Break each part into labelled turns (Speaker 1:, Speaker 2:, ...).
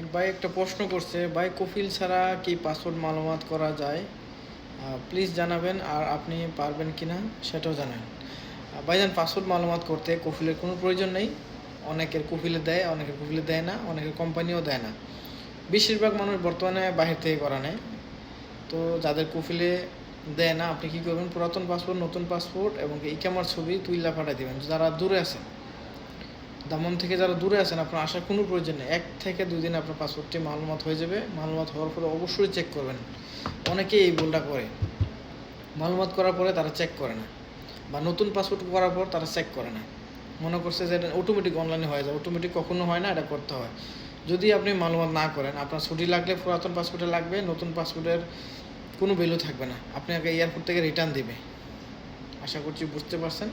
Speaker 1: এক ভাই একটা প্রশ্ন করছে, ভাই, কফিল ছাড়া কি পাসওয়ার্ড মালুমাত করা যায়? প্লিজ জানাবেন আর আপনি পারবেন কি না সেটাও জানান। ভাইজান, পাসওয়ার্ড মালুমাত করতে কফিলের কোনো প্রয়োজন নেই। অনেকের কফিলে দেয়, অনেকের কফিলে দেয় না, অনেকের কোম্পানিও দেয় না। বেশিরভাগ মানুষ বর্তমানে বাহির থেকে করা নেয়। তো যাদের কফিলে দেয় না, আপনি কী করবেন? পুরাতন পাসপোর্ট নতুন পাসপোর্ট এবং ইকামার ছবি তুইলা পাঠিয়ে দেবেন, যারা দূরে আছেন। দামন থেকে যারা দূরে আছেন, আপনার আসার কোনো প্রয়োজন নেই। এক থেকে দুই দিন আপনার পাসপোর্টটি মালুমাত হয়ে যাবে। মালুমাত হওয়ার পরে অবশ্যই চেক করবেন। অনেকেই এই ভুলটা করে। মালুমাত করার পরে তারা চেক করে না। বা নতুন পাসপোর্ট করার পর তারা চেক করে না। মনে করছে যে এটা অটোমেটিক অনলাইনে হয়ে যায়। অটোমেটিক কখনো হয় না, এটা করতে হয়। যদি আপনি মালুমাত না করেন, আপনার ছুটি লাগলে পুরাতন পাসপোর্টে লাগবে, নতুন পাসপোর্টের কোনো ভ্যালু থাকবে না। আপনাকে এয়ারপোর্ট থেকে রিটার্ন দেবে। আশা করছি বুঝতে পারছেন।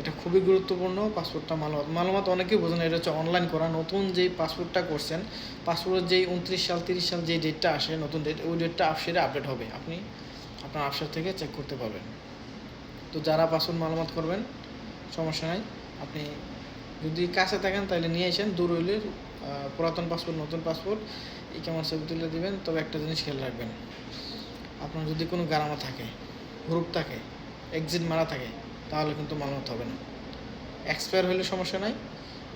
Speaker 1: এটা খুবই গুরুত্বপূর্ণ পাসপোর্টটা মালুমাত। মালুমাত অনেকেই বোঝেন এটা হচ্ছে অনলাইন করা। নতুন যেই পাসপোর্টটা করছেন, পাসপোর্টের যেই উনত্রিশ সাল, তিরিশ সাল যেই ডেটটা আসে, নতুন ডেট ওই ডেটটা আপসেটে আপডেট হবে। আপনি আপনার আপসেট থেকে চেক করতে পারবেন। তো যারা পাসপোর্ট মালামত করবেন, সমস্যা নাই। আপনি যদি কাছে থাকেন, তাহলে নিয়ে আসেন। দূর হইলে পুরাতন পাসপোর্ট, নতুন পাসপোর্ট এই কেমন ছবি তুলে দেবেন। তবে একটা জিনিস খেয়াল রাখবেন, আপনার যদি কোনো গারামা থাকে গ্রুপ থাকে এক্সিট মারা থাকে তাহলে কিন্তু মালমত হবে না। এক্সপায়ার হলে সমস্যা নাই।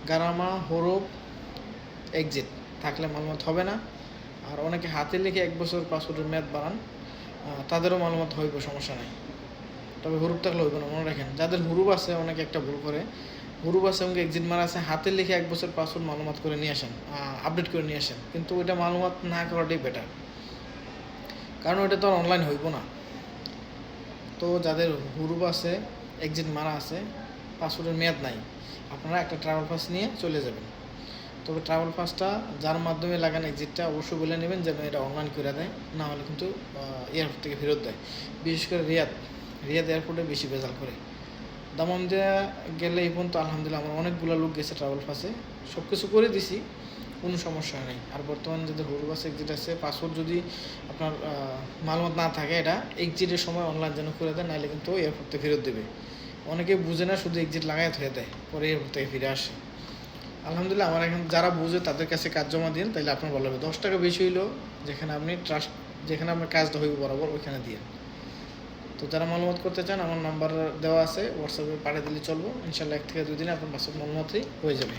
Speaker 1: গারামা হরফ এক্সিট থাকলে মালমত হবে না। আর অনেকে হাতে লিখে এক বছর পাসপোর্টের মেয়াদ বাড়ান তাদেরও মালমত হইব, সমস্যা নাই। তবে হুরুপ থাকলে হইব না, মনে রাখেন। যাদের হুরুপ আছে, অনেকে একটা ভুল করে। হুরুপ আছে এবং এক্সিট মারা আছে, হাতে লিখে এক বছর পাসওয়ার্ড মালুমাত করে নিয়ে আসেন আপডেট করে নিয়ে আসেন। কিন্তু ওইটা মালুমাত না করাটাই বেটার কারণ ওইটা তো অনলাইন হইব না। তো যাদের হুরুপ আছে এক্সিট মারা আছে, পাসপোর্টের মেয়াদ নাই। আপনারা একটা ট্রাভেল পাস নিয়ে চলে যাবেন। তবে ট্রাভেল পাসটা যার মাধ্যমে লাগান এক্সিটটা অবশ্যই বলে নেবেন যেন এটা অনলাইন করে দেয়, না হলে কিন্তু এয়ারপোর্ট থেকে ফেরত দেয়। বিশেষ করে রিয়াদ রিয়াদ এয়ারপোর্টে বেশি ভেজাল করে। দামন দেওয়া গেলে এই পর্যন্ত আলহামদুলিল্লাহ আমার অনেকগুলো লোক গেছে ট্রাভেল পাসে সব কিছু করে দিছি। কোনো সমস্যা নেই। আর বর্তমানে যাদের হুরু বাস এক্সিট আছে পাসওয়ার্ড যদি আপনার মালমত না থাকে এটা এক্সিটের সময় অনলাইন যেন করে দেয়, নাহলে কিন্তু এয়ারপোর্ট থেকে ফেরত দেবে। অনেকে বুঝে না শুধু এক্সিট লাগাই থয়ে দেয়, পরে এয়ারপোর্ট থেকে ফিরে আসে। আলহামদুলিল্লাহ, আমার এখন যারা বুঝে তাদের কাছে কাজ জমা দিন তাহলে আপনার ভালো হবে। দশ টাকা বেশি হইলেও যেখানে আপনি ট্রাস্ট যেখানে আপনার কাজটা হইব বরাবর, ওইখানে দিয়ে তো যারা মালুমাত করতে চান, আমার নাম্বার দেওয়া আছে হোয়াটসঅ্যাপে পাঠিয়ে দিলে চলবো। ইনশাল্লাহ এক থেকে দুই দিনে আপনার পাসপোর্ট মালুমাতই হয়ে যাবে।